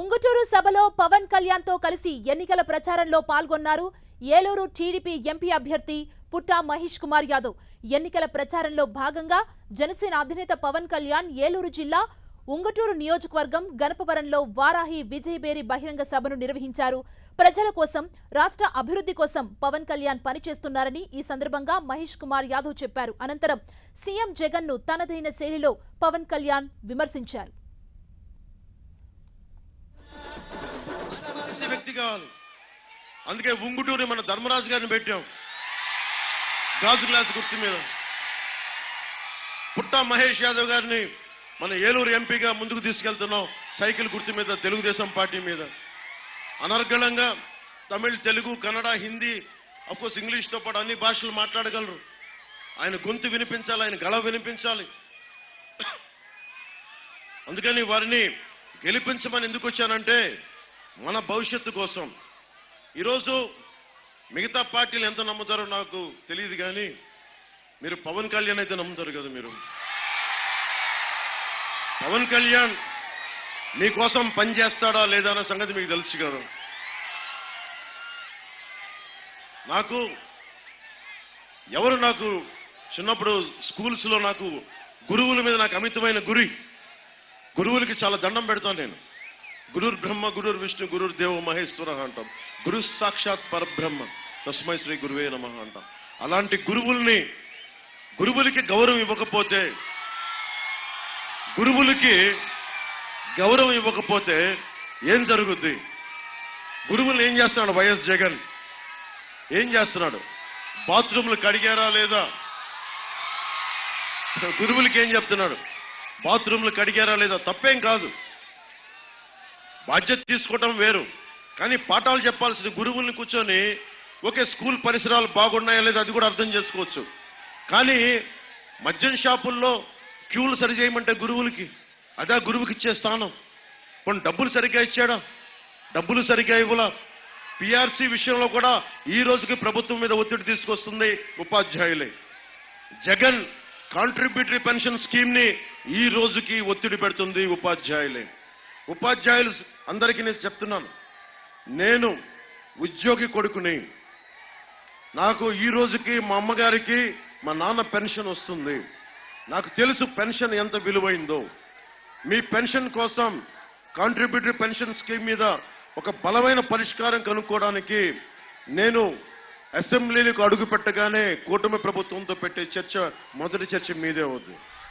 ఉంగుటూరు సభలో పవన్ కళ్యాణ్తో కలిసి ఎన్నికల ప్రచారంలో పాల్గొన్నారు. ఏలూరు టీడీపీ ఎంపీ అభ్యర్థి పుట్టా మహేష్ కుమార్ యాదవ్. ఎన్నికల ప్రచారంలో భాగంగా జనసేన అధినేత పవన్ కళ్యాణ్ ఏలూరు జిల్లా ఉంగుటూరు నియోజకవర్గం గణపవరంలో వారాహి విజయబేరి బహిరంగ సభను నిర్వహించారు. ప్రజల కోసం రాష్ట్ర అభివృద్ధి కోసం పవన్ కళ్యాణ్ పనిచేస్తున్నారని ఈ సందర్భంగా మహేష్ కుమార్ యాదవ్ చెప్పారు. అనంతరం సీఎం జగన్ను తనదైన శైలిలో పవన్ కళ్యాణ్ విమర్శించారు. కావాలి. అందుకే ఉంగుటూరి మన ధర్మరాజు గారిని పెట్టాం. గాజు గ్లాస్ గుర్తు మీద. పుట్టా మహేష్ యాదవ్ గారిని మన ఏలూరు ఎంపీగా ముందుకు తీసుకెళ్తున్నాం. సైకిల్ గుర్తు మీద తెలుగుదేశం పార్టీ మీద. అనర్గళంగా తమిళ్ తెలుగు కన్నడ హిందీ అఫ్కోర్స్ ఇంగ్లీష్తో పాటు అన్ని భాషలు మాట్లాడగలరు. ఆయన గొంతు వినిపించాలి ఆయన గళ వినిపించాలి. అందుకని వారిని గెలిపించమని ఎందుకు వచ్చానంటే మన భవిష్యత్తు కోసం. ఈరోజు మిగతా పార్టీలు ఎంత నమ్ముతారో నాకు తెలియదు కానీ మీరు పవన్ కళ్యాణ్ అయితే నమ్ముతారు కదా మీరు. పవన్ కళ్యాణ్ మీకోసం పనిచేస్తాడా లేదా అన్న సంగతి మీకు తెలుసు కదా. నాకు ఎవరు నాకు చిన్నప్పుడు స్కూల్స్లో నాకు గురువుల మీద నాకు అమితమైన గురి. గురువులకి చాలా దండం పెడతాను నేను. గురుర్ బ్రహ్మ గురుర్ విష్ణు గురుర్ దేవ మహేశ్వర అంటాం. గురు సాక్షాత్ పరబ్రహ్మ. తస్మై శ్రీ గురువే నమ అంటాం. అలాంటి గురువుల్ని గురువులకి గౌరవం ఇవ్వకపోతే గురువులకి గౌరవం ఇవ్వకపోతే ఏం జరుగుద్ది? గురువులు ఏం చేస్తున్నాడు వైఎస్ జగన్? ఏం చేస్తున్నాడు? బాత్రూమ్లు కడిగారా లేదా? గురువులకి ఏం చెప్తున్నాడు? బాత్రూమ్లు కడిగారా లేదా? తప్పేం కాదు. బాధ్యత తీసుకోవటం వేరు. కానీ పాఠాలు చెప్పాల్సిన గురువుల్ని కూర్చొని ఓకే స్కూల్ పరిసరాలు బాగున్నాయా లేదా అది కూడా అర్థం చేసుకోవచ్చు. కానీ మద్యం షాపుల్లో క్యూలు సరి చేయమంటే గురువులకి అదే గురువుకి ఇచ్చే స్థానం. కొన్ని డబ్బులు సరిగ్గా ఇచ్చాడా? డబ్బులు సరిగ్గా ఇవ్వలా? పిఆర్సీ విషయంలో కూడా ఈ రోజుకి ప్రభుత్వం మీద ఒత్తిడి తీసుకొస్తుంది ఉపాధ్యాయులే. జగన్ కాంట్రిబ్యూటరీ పెన్షన్ స్కీమ్ని ఈ రోజుకి ఒత్తిడి పెడుతుంది ఉపాధ్యాయులే. ఉపాధ్యాయులు అందరికీ నేను చెప్తున్నాను. నేను ఉద్యోగి కొడుకుని. నాకు ఈ రోజుకి మా అమ్మగారికి మా నాన్న పెన్షన్ వస్తుంది. నాకు తెలుసు పెన్షన్ ఎంత విలువైందో. మీ పెన్షన్ కోసం కాంట్రిబ్యూటరీ పెన్షన్ స్కీమ్ మీద ఒక బలమైన పరిష్కారం కనుక్కోవడానికి నేను అసెంబ్లీలకు అడుగు పెట్టగానే కూటమి ప్రభుత్వంతో పెట్టే చర్చ మొదటి చర్చ మీదే అవుద్ది.